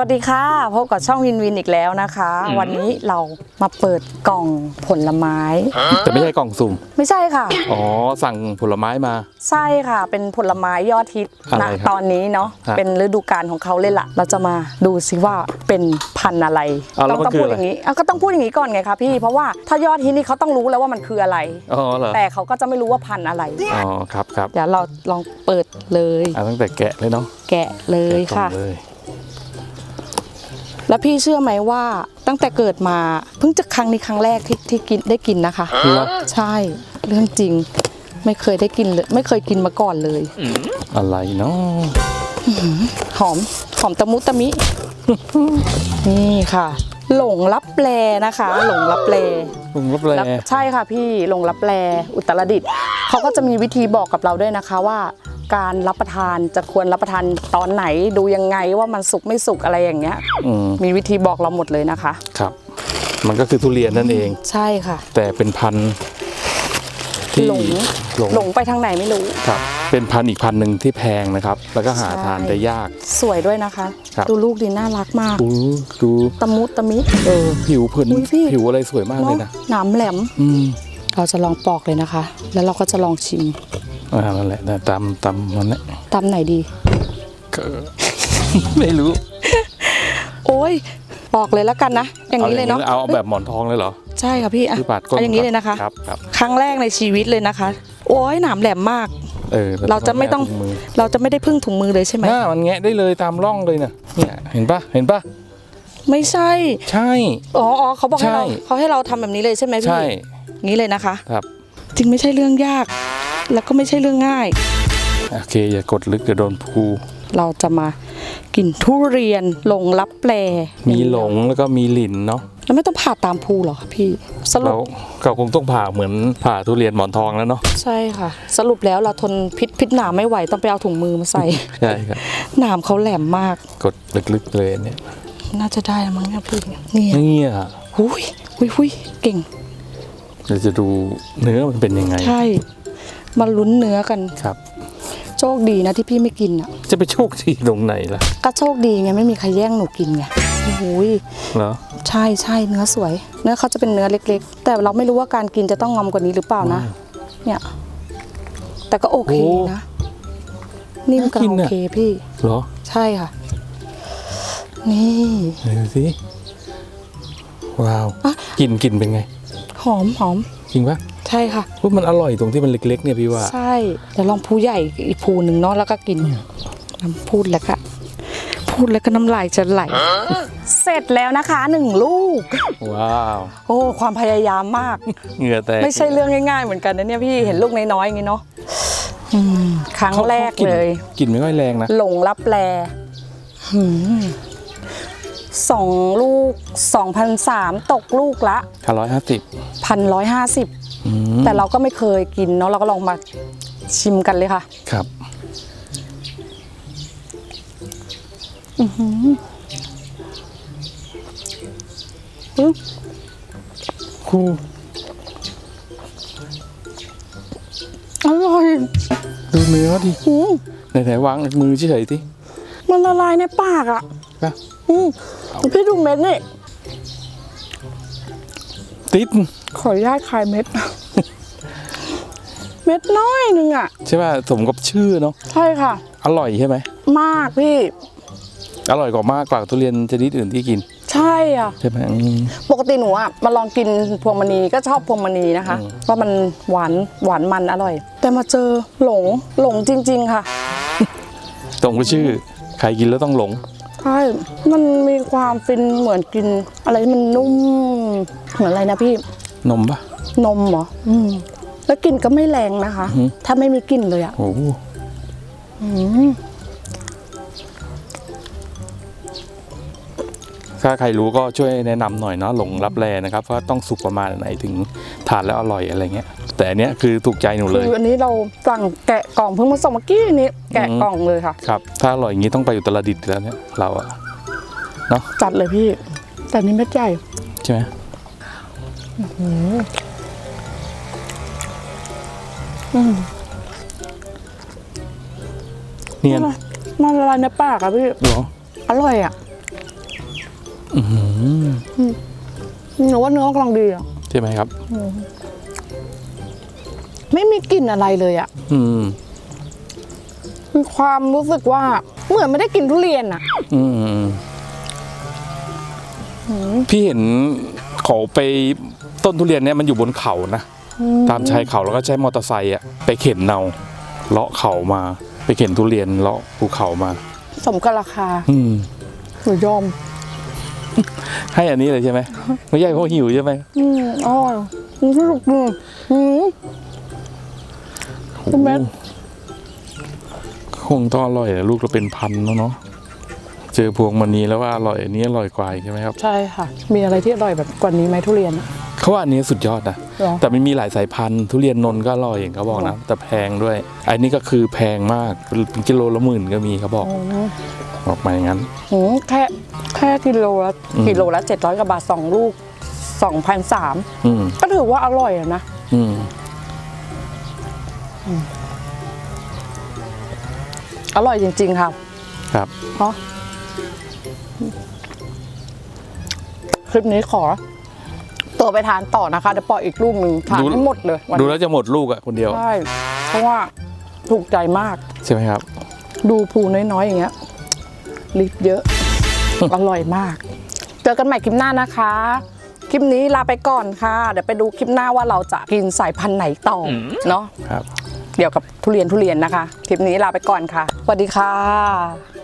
วัสดีค่ะพบกับช่องวินวินอีกแล้วนะคะ วันนี้เรามาเปิดกล่องผลไม้ แต่ไม่ใช่กล่องสุ่ม ไม่ใช่ค่ะ อ๋อ สั่งผลไม้มา ใช่ค่ะ เป็นผลไม้ยอดฮิตอะไรนะครับตอนนี้เนาะครับเป็นฤดูกาลของเขาเลยล่ะ เราจะมาดูซิว่าเป็นพันธุ์อะไรเอาแล้ต้วมันต้องคือพูดอะไรอย่างนี้อะก็ต้องพูดอย่างนี้ก่อนไงคะพี่เพราะว่าถ้ายอดฮิตนี่เขาต้องรู้แล้วว่ามันคืออะไรอ๋อเหรอแต่เขาก็จะไม่รู้ว่าพันธุ์อะไรอ๋อครับครับเดี๋ยวเราลองเปิดเลยอะตั้งแต่แกะเลยเนาะแกะเลยแกะกล่องค่ะเลย แล้วพี่เชื่อไหมว่าตั้งแต่เกิดมาเพิ่งจะครั้งนี้ครั้งแรกที่ที่กินได้กินนะคะ เหรอ ใช่เรื่องจริงไม่เคยได้กินเลยไม่เคยกินมาก่อนเลย อะไรเนาะหอมหอมตะมุตะมิ นี่ค่ะ หลงลับแลนะคะ หลงลับแลลุงรับแลแล้วใช่ค่ะพี่หลงลับแลอุตรดิตถ์เขาก็จะมีวิธีบอกกับเราด้วยนะคะว่า การรับประทานจะควรรับประทานตอนไหนดูยังไงว่ามันสุกไม่สุกอะไรอย่างเงี้ยอืมมีวิธีบอกเราหมดเลยนะคะ ครับ มันก็คือทุเรียนนั่นเอง ใช่ค่ะ แต่เป็นพันธุ์ที่หลง หลงหลงไปทางไหนไม่รู้ ครับ เป็นพันธุ์อีกพันธุ์หนึ่งที่แพงนะครับ แล้วก็หาใช่ ทานได้ยาก สวยด้วยนะคะ ครับ ดูลูกดีน่ารักมาก ดูดูตะมุตะมิ เออผิวเพิ่นอุ๊ยพี่ ผิวอะไรสวยมากเลยเนาะนะหนามแหลม อืม เราจะลองปอกเลยนะคะ แล้วเราก็จะลองชิม อ่านั่นแหละนะตามตามมันแหละตำไหนดี ก็ ไม่รู้โอ้ยปอกเลยแล้วกันนะ อย่างนี้เลยเนาะเอาเอาแบบหมอนทองเลยเหรอ ใช่ค่ะพี่อะที่ปาดก้นเอาอย่างนี้เลยนะคะ ครับครับครั้งแรกในชีวิตเลยนะคะ โอ้ยหนามแหลมมาก เออเราจะไม่ต้องถุมือเราจะไม่ได้พึ่งถุงมือเลยใช่ไหมหน้ามันแงะได้เลยตามร่องเลยน่ะเนี่ยเห็นปะเห็นปะไม่ใช่ ใช่ อ๋ออ๋อเขาบอกให้เราใช่ เขาให้เราทำแบบนี้เลยใช่ไหมพี่ใช่งี้เลยนะคะ ครับ จริงไม่ใช่เรื่องยาก แล้วก็ไม่ใช่เรื่องง่าย โอเค อย่ากดลึกเดี๋ยวโดนภูเราจะมากินทุเรียนหลงลับแปลมีหลงแล้วก็มีหลินเนาะแล้วไม่ต้องผ่าตามภูหรอคะพี่สรุเราปเราคงต้องผ่าเหมือนผ่าทุเรียนหมอนทองแล้วเนาะใช่ค่ะ สรุปแล้วเราทนพิษพิษหนามไม่ไหวต้องไปเอาถุงมือมาใส่ใช่ครับหนามเขาแหลมมาก กดลึกๆเลยเนี่ย น่าจะได้มั้งเนี่ยพี่เนี่ยเนี่ยหุยหุยหุยเก่งเราจะดูเนื้อมันเป็นยังไง ใช่ มาลุ้นเนื้อกัน ครับ โชคดีนะที่พี่ไม่กินอะ จะไปโชคดีตรงไหนล่ะก็โชคดีไงไม่มีใครแย่งหนูกินไงหุยเหรอใช่ใช่เนื้อสวย เนื้อเขาจะเป็นเนื้อเล็ก ๆ แต่เราไม่รู้ว่าการกินจะต้องงอมกว่านี้หรือเปล่านะ เนี่ย แต่ก็โอเคโอ้นะนิ่มกำลัน่ากิงนโออะเคพี่ เหรอใช่ค่ะ นี่ไหนดูสิว้าวอะกลินกลินเป็นไง หอมหอม จริงปะใช่ค่ะว่ามันอร่อยตรงที่มันเล็กๆเนี่ยพี่ว่า ใช่เดี๋ยวลองภูใหญ่อีกภูหนึ่งเนาะแล้วก็กินน้ำพูดแล้วก็พูดแล้วก็น้ำลายจะไหล เสร็จแล้วนะคะหนึ่งลูก ว้าว โอ้ความพยายามมาก เหงื่อแตกไม่ใช่เรื่องง่ายๆเหมือนกันนะเนี่ยพี่เห็นลูกน้อยๆอย่างงี้เนาะอืมครั้งแรกเลยกลิ่นไม่ค่อยแรงนะหลงรับแลหืมสองลูกสองพันสามตกลูกละห้าร้อยห้าสิบพันร้อยห้าสิบ แต่เราก็ไม่เคยกินเนาะเราก็ลองมาชิมกันเลยค่ะ ครับ อืมคู่อร่อยดูเนื้อดิอืมไหนๆวางมือเฉยๆสิมันละลายในปากอะ ป่ะอืมพี่ดูเม็ดนี่ ติด ขออนุญาตคลายเม็ด เม็ดน้อยหนึงอะ ใช่ป่ะสมกับชื่อเนาะใช่ค่ะ อร่อยใช่ไหมมากพี่ อร่อยกว่ามากกว่าทุเรียนชนิดอื่นที่กินใช่อะ ใช่ไหมอืม ปกติหนูอะมาลองกินพวงมณีก็ชอบพวงมณีนะคะ อืม ว่ามันหวานหวานมันอร่อย แต่มาเจอหลงหลงจริง ๆ ค่ะตรงกับชื่อใครกินแล้วต้องหลง ใช่มันมีความฟินเหมือนกิน อะไรที่มันนุ่มเหมือนอะไรนะพี่ นมปะนมเหรออืม แล้วกลิ่นก็ไม่แรงนะคะอือหือถ้าไม่มีกลิ่นเลยอะโอ้โหอืมถ้าใครรู้ก็ช่วยแนะนำหน่อยเนาะหลงรับแลนะครับว่าต้องสุกประมาณไหนถึงทานแล้วอร่อยอะไรเงี้ย แต่อันเนี้ยคือถูกใจหนูเลคืยออันนี้เราสั่งแกะกล่องเพิ่งมาส่งเมื่อกี้นี้แกะอืมกล่องเลยค่ะ ครับ ถ้าอร่อยอย่างนี้ต้องไปอุตรดิตถ์แล้วเนี่ยเราอะจัดเลยพี่ แต่นี้เม็ดใหญ่ใช่ไหมอืม เนียนมันละลายในปากอะพี่ เหรอ อร่อยอะอื้อหือหนูว่าเนื้อกำลังดีอะใช่ไหมครับ ไม่มีกลิ่นอะไรเลยอะอืม มีความรู้สึกว่า เหมือนไม่ได้กินทุเรียนอะอืม พี่เห็นเขาไปต้นทุเรียนเนี่ยมันอยู่บนเขานะ ตามชายเขาแล้วก็ใช้มอเตอร์ไซค์อะไปเข็นเอาเลาะเขามา ไปเข็นทุเรียนเลาะภูเขามา สมกับราคาอืม หนูยอมให้อันนี้เลยใช่ไหมไม่ใช่เพราะหิวใช่ไหมอืมอร่อยมันสนุกดีอืมคุณแม่คงต้องอร่อยแหละลูกเราเป็นพันแล้วเนาะเจอพวงมันนี้แล้วว่าอร่อยอันนี้อร่อยกว่าอีกใช่ไหมครับ ใช่ค่ะ มีอะไรที่อร่อยแบบกว่านี้ไหมทุเรียนอะ เขาว่าอันนี้สุดยอดนะหรอ แต่มันมีหลายสายพันธุ์ทุเรียนนนท์ก็อร่อยอย่างเขาบอกหรนะอแต่แพงด้วย อันนี้ก็คือแพงมากเป็นกิโลละหมื่นก็มีเขาบอกอืมบอกมาอย่างนั้นอืมแค่แค่กิโลละอืม กิโลละเจ็ดร้อยกว่าบาทสองลูกสองพันสามอืมก็ถือว่าอร่อยอะนะ อืมอร่อยจริง ๆ ค่ะ ครับ เพราะคลิปนี้ขอ ตัวไปทานต่อนะคะเดี๋ยวปล่อยอีกลูกหนึ่งทานดูให้หมดเลยวันดูนี้แล้วจะหมดลูกอะคนเดียว ใช่เพราะว่าถูกใจมาก ใช่ไหมครับ ดูภูน้อยๆอย่างเงี้ยลิตรเยอะ อร่อยมาก เจอกันใหม่คลิปหน้านะคะ คลิปนี้ลาไปก่อนค่ะ เดี๋ยวไปดูคลิปหน้าว่าเราจะกินสายพันธุ์ไหนต่ออเนาะครับ เดี๋ยวกับทุเรียนทุเรียนนะคะ คลิปนี้ลาไปก่อนค่ะสวัสดีค่ะ